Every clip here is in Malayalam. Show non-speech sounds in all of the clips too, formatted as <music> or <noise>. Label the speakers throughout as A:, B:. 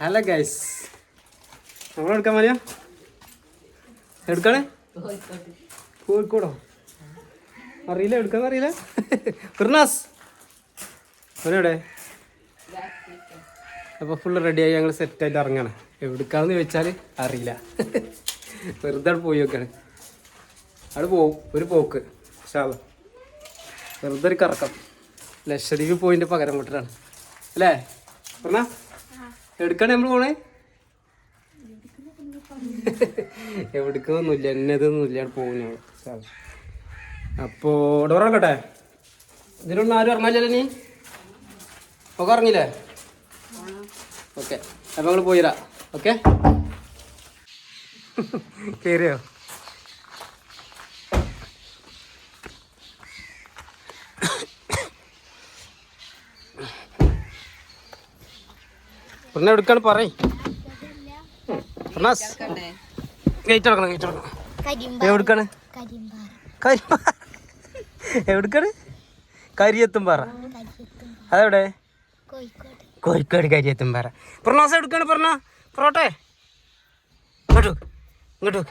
A: ഹലോ ഗൈസ് നമ്മൾ എടുക്കാൻ മതിയോ എടുക്കാണേ? കോഴിക്കോടോ? അറിയില്ല എടുക്കാൻ അറിയില്ല. ഫിർനാസ് അവനെവിടെ അപ്പോൾ ഫുൾ റെഡിയായി ഞങ്ങൾ സെറ്റായിട്ട് ഇറങ്ങണം. എവിടുക്കാന്ന് ചോദിച്ചാൽ അറിയില്ല. വെറുതെ പോയി നോക്കാണ്. അവിടെ പോവും ഒരു പോക്ക് ശാല വെറുതെ ഒരു കറക്കം. ലക്ഷദ്വീപ് പോയിന്റെ പകരം കൊണ്ടിട്ടാണ് അല്ലേ? പറഞ്ഞാ എടുക്കാണ് നമ്മൾ പോണേ എവിടക്കൊന്നുമില്ല എന്നതൊന്നുമില്ല അവിടെ പോകും അപ്പോ അപ്പോൾ ഡോർ ഇതിലൊന്നും ആരും ഇറങ്ങാല്ലേ നീ ഒക്കെ ഇറങ്ങില്ലേ ഓക്കെ. അപ്പൊ ഞങ്ങൾ പോയിരാ ഓക്കെ? കയറിയോ പിന്നെ എടുക്കാണ് പറയ്. ഗേറ്റ് അടക്കണം ഗേറ്റ് അടക്കണം എവിടുക്കാണ് എവിടുക്കാണ് കരിയത്തുംപാറ. അതെവിടെ? കോഴിക്കോട്. കരിയത്തുംപാറ. പ്രണാസ് എടുക്കാണ് പറഞ്ഞ പൊറോട്ടെ. ഇങ്ങോട്ടു ഇങ്ങോട്ടു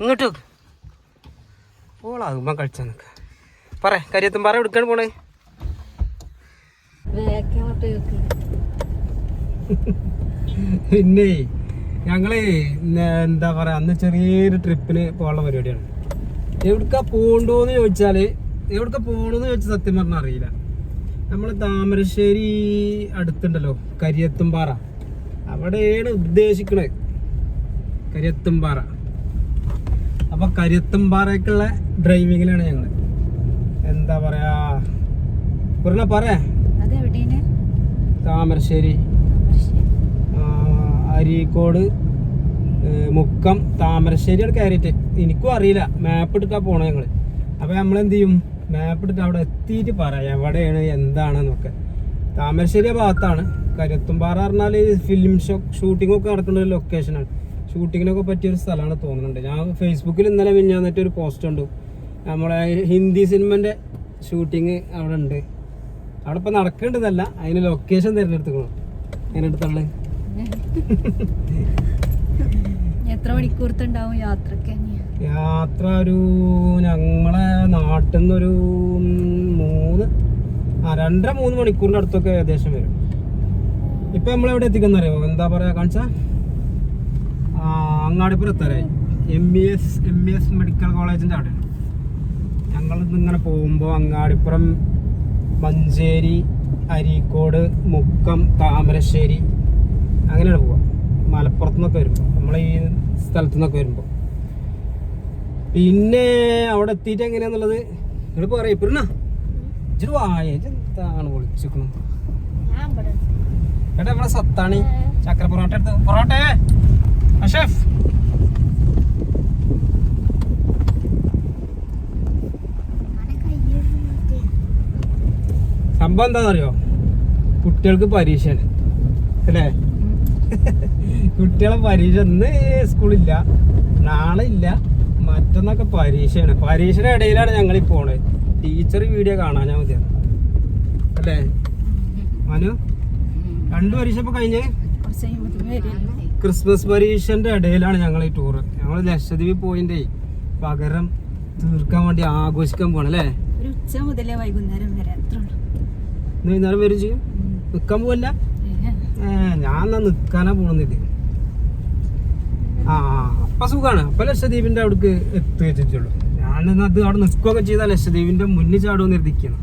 A: ഇങ്ങോട്ടു ഓളാകുമ്പോ കഴിച്ച നിക്ക. പറ കരിയത്തുംപാറ എടുക്കാണ് പോണേ? പിന്നെ ഞങ്ങളെ എന്താ പറയാ അന്ന് ചെറിയൊരു ട്രിപ്പിന് പോകാനുള്ള പരിപാടിയാണ്. എവിടുക്കാ പോകണ്ടോന്ന് ചോദിച്ചാൽ എവിടുക്ക പോകണമെന്ന് ചോദിച്ചാൽ സത്യം പറഞ്ഞാൽ അറിയില്ല. നമ്മൾ താമരശ്ശേരി അടുത്തുണ്ടല്ലോ കരിയത്തുംപാറ. അവിടെയാണ് ഉദ്ദേശിക്കണത്. കരിയത്തുംപാറ. അപ്പം കരിയത്തുംപാറയ്ക്കുള്ള ഡ്രൈവിങ്ങിലാണ് ഞങ്ങൾ എന്താ പറയാ പറയാ താമരശ്ശേരി. അരീക്കോട് മുക്കം താമരശ്ശേരിയാണ് കയറിയിട്ട്. എനിക്കും അറിയില്ല. മാപ്പ് എടുക്കാൻ പോണേ ഞങ്ങൾ. അപ്പൊ നമ്മൾ എന്ത് ചെയ്യും? മാപ്പ് എടുത്ത് അവിടെ എത്തിയിട്ട് പറയാം. എവിടെയാണ് എന്താണെന്നൊക്കെ. താമരശ്ശേരി ഭാഗത്താണ്. കരുത്തുംപാറ പറഞ്ഞാൽ ഫിലിം ഷോ ഷൂട്ടിംഗ് ഒക്കെ നടക്കുന്ന ഒരു ലൊക്കേഷനാണ് ഷൂട്ടിങ്ങിനൊക്കെ പറ്റിയ ഒരു സ്ഥലമാണ് തോന്നുന്നുണ്ട്. ഞാൻ ഫേസ്ബുക്കിൽ ഇന്നലെ മിഞ്ഞാന്നിട്ട് ഒരു പോസ്റ്റ് ഉണ്ട് നമ്മളെ ഹിന്ദി സിനിമന്റെ ഷൂട്ടിങ് അവിടെ ഉണ്ട്. അവിടെ ഇപ്പൊ നടക്കേണ്ടതല്ല. അതിന് ലൊക്കേഷൻ തിരഞ്ഞെടുത്തുക്കണം അങ്ങനെ എടുത്തുള്ളത്?
B: എത്ര മണിക്കൂർത്തുണ്ടാവും യാത്രയ്ക്ക്
A: യാത്ര ഒരു ഞങ്ങളെ നാട്ടിൽ നിന്നൊരു മൂന്ന് ആ രണ്ടര മൂന്ന് മണിക്കൂറിന്റെ അടുത്തൊക്കെ ഏകദേശം വരും. ഇപ്പൊ നമ്മൾ എവിടെ എത്തിക്കുന്ന അറിയോ എന്താ പറയാ കാണിച്ച? അങ്ങാടിപ്പുറം എത്താറായി M B S M B S medical കോളേജിന്റെ അവിടെ. ഞങ്ങൾ ഇങ്ങനെ പോകുമ്പോൾ അങ്ങാടിപ്പുറം മഞ്ചേരി അരീക്കോട് മുക്കം താമരശ്ശേരി അങ്ങനെയാണ് പോവുക. മലപ്പുറത്തു നിന്നൊക്കെ വരുമ്പോൾ നമ്മളെ ഈ സ്ഥലത്തു നിന്നൊക്കെ വരുമ്പോൾ പിന്നെ അവിടെ എത്തിയിട്ട് എങ്ങനെയാന്നുള്ളത്? നിങ്ങൾ പറയാം ഇപ്പഴ ഇച്ചിരി വായ എന്താണ് വിളിച്ചിരിക്കണു ഏട്ടാ നമ്മളെ സത്താണി. ചക്ര പൊറോട്ട എടുത്ത് പൊറോട്ടേ. അഷഫ് സംഭവം എന്താണെന്നറിയോ? കുട്ടികൾക്ക് പരീക്ഷയാണ്. അല്ലേ? കുട്ടികളെ പരീക്ഷ ഇന്ന് സ്കൂളില്ല. നാളെ ഇല്ല. മറ്റന്നൊക്കെ പരീക്ഷയാണ്. പരീക്ഷയുടെ ഇടയിലാണ് ഞങ്ങൾ പോണത്. ടീച്ചർ വീഡിയോ കാണാൻ ഞാൻ മതിയാണ് അല്ലേ? മനു? രണ്ട് പരീക്ഷ ഇപ്പൊ കഴിഞ്ഞ്? ക്രിസ്മസ് പരീക്ഷന്റെ ഇടയിലാണ് ഞങ്ങൾ ഈ ടൂറ് ഞങ്ങൾ ലക്ഷദ്വീപ് പോയിന്റ്. പകരം തീർക്കാൻ വേണ്ടി ആഘോഷിക്കാൻ പോണം അല്ലേ?
B: ഉച്ച മുതലേ വൈകുന്നേരം വരെ.
A: വൈകുന്നേരം വരും ചെയ്യും നിൽക്കാൻ പോവല്ല? ഞാൻ എന്നാ നിക്കാനാ പോണെന്നില്ല? ആ അപ്പൊ സുഖാണ്. അപ്പൊ ലക്ഷദ്വീപിന്റെ അവിടേക്ക് എത്തി വെച്ചിട്ടുള്ളൂ ഞാൻ അത് അവിടെ നിൽക്കുകയൊക്കെ ചെയ്താൽ ലക്ഷദ്വീപിന്റെ മുന്നിൽ ചാടുമെന്ന് എഴുതിക്കണം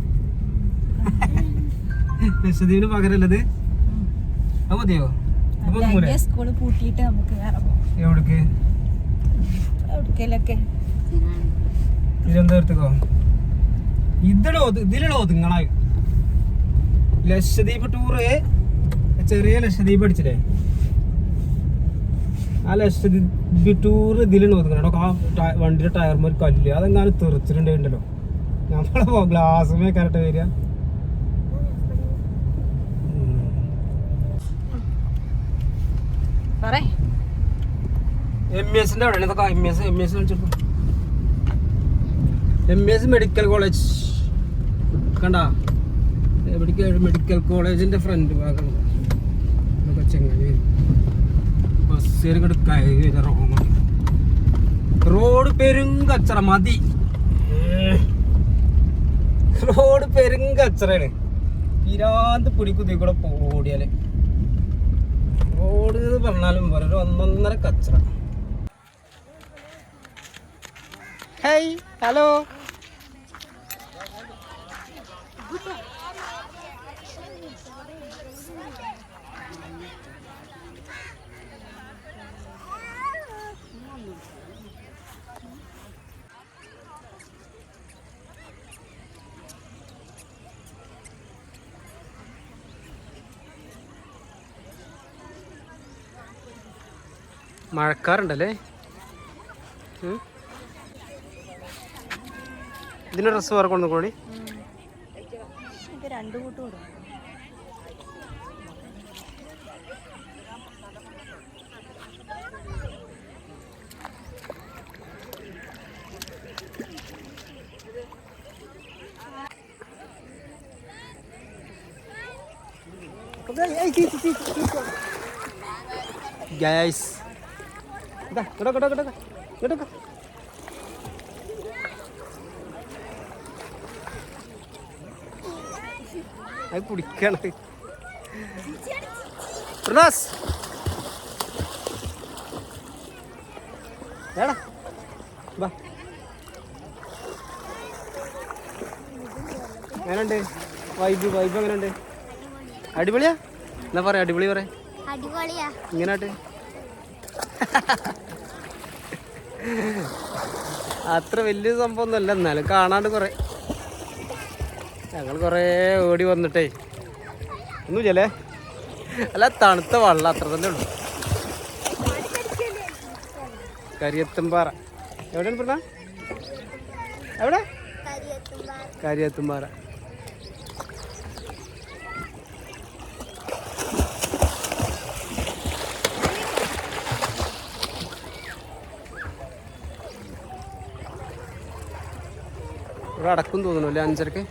A: <laughs> ലക്ഷദ്വീപിന് പകരല്ലത് അത് മതിയോ? അപ്പൊ പോരെ
B: സ്കൂൾ പൂട്ടിയിട്ട് നമുക്ക് വേറെ പോകാം
A: എവിടേക്ക്? തിരുവനന്തപുരത്തേക്കോ? ഇതിലോ ഇതിലോ നിങ്ങളായി ലക്ഷദ്വീപ് ടൂറ് ചെറിയ ലക്ഷദ്വീപ് അടിച്ചില്ലേ? ആ ലക്ഷദ്വീപ് ടൂർ ഇതിലാണ് ഒതുങ്ങണം ആ വണ്ടിയുടെ ടയർമ ഒരു കല്ല്. അതെങ്ങാനും തെറിച്ചിട്ടുണ്ടല്ലോ നമ്മളെ ഗ്ലാസ്മേ കറക്റ്റ് വരിക. എം എസിന്റെ അവിടെ ഇതൊക്കെ M S M S M S medical college കണ്ട? മെഡിക്കൽ മെഡിക്കൽ കോളേജിന്റെ ഫ്രണ്ട് ഭാഗം. ചെങ്ങനെ ബസ്സുകാർ കയറി റോങ് റോഡ് പെരും കച്ചറ മതി. റോഡ് പെരും കച്ചറയാണ് തീരാന്ത് പിടിക്കുതി കൂടെ ഓടിയാൽ. റോഡ് എന്ന് പറഞ്ഞാലും പോലെ ഒരു ഒന്നൊന്നര കച്ചറ. Hi hello. മഴക്കാറുണ്ടല്ലേ. ഇതിന് ഡ്രസ്സ് വേറെ കൊണ്ടു കൂടി.
B: രണ്ടു കൂട്ടും കൊടുക്കും
A: ഗൈസ് ഇതാ ഇങ്ങോട്ടോ ഇങ്ങോട്ടോ ഇങ്ങോട്ടോ ഇങ്ങോട്ടോ അത് കുടിക്കാണ് പ്രണാസ് ഏടാ വാ. എങ്ങനെയുണ്ട്? വൈബ് വൈബ് എങ്ങനെയുണ്ട്? അടിപൊളിയാ? എന്നാ പറയാ അടിപൊളി പറയാ ഇങ്ങനാട്ട്. അത്ര വലിയ സംഭവം ഒന്നുമല്ല എന്നാലും കാണാണ്ട് കുറെ. ഞങ്ങൾ കൊറേ ഓടി വന്നിട്ടേ. ഒന്നും ചെല്ലേ അല്ല തണുത്ത വെള്ളം അത്ര തന്നെ ഉള്ളു. കരിയത്തുംപാറ. എവിടെയാണ് പറഞ്ഞ? എവിടെ? കരിയത്തുംപാറ. ഇവിടെ അടക്കും തോന്നുന്നു അല്ലേ അഞ്ചരക്ക്?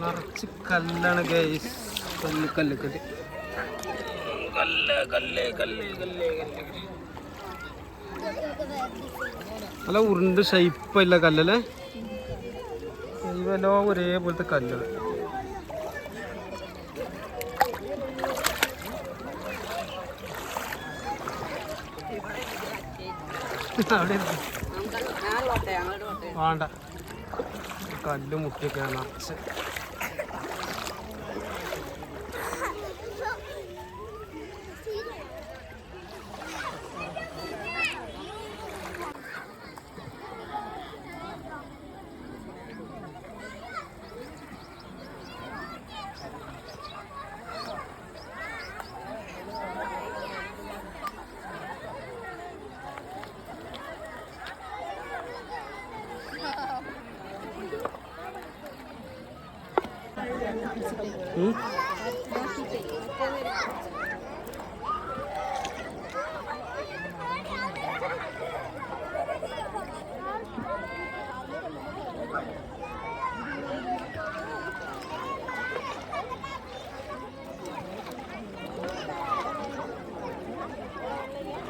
A: നിറച്ച് കല്ലാണ് ഗൈസ് കല്ല് കല്ല് കല്ല്. കല്ല് കല്ല് കല്ല് കല്ല് കല്ല്. നല്ല ഉരുണ്ട് ഷൈപ്പല്ല കല്ലല്ലേ ഇവലോ ഒരേപോലത്തെ കല്ലുകൾ ഇരുന്ന്. വേണ്ട കല്ല് മുട്ടിയൊക്കെ നിറച്ച് 嗯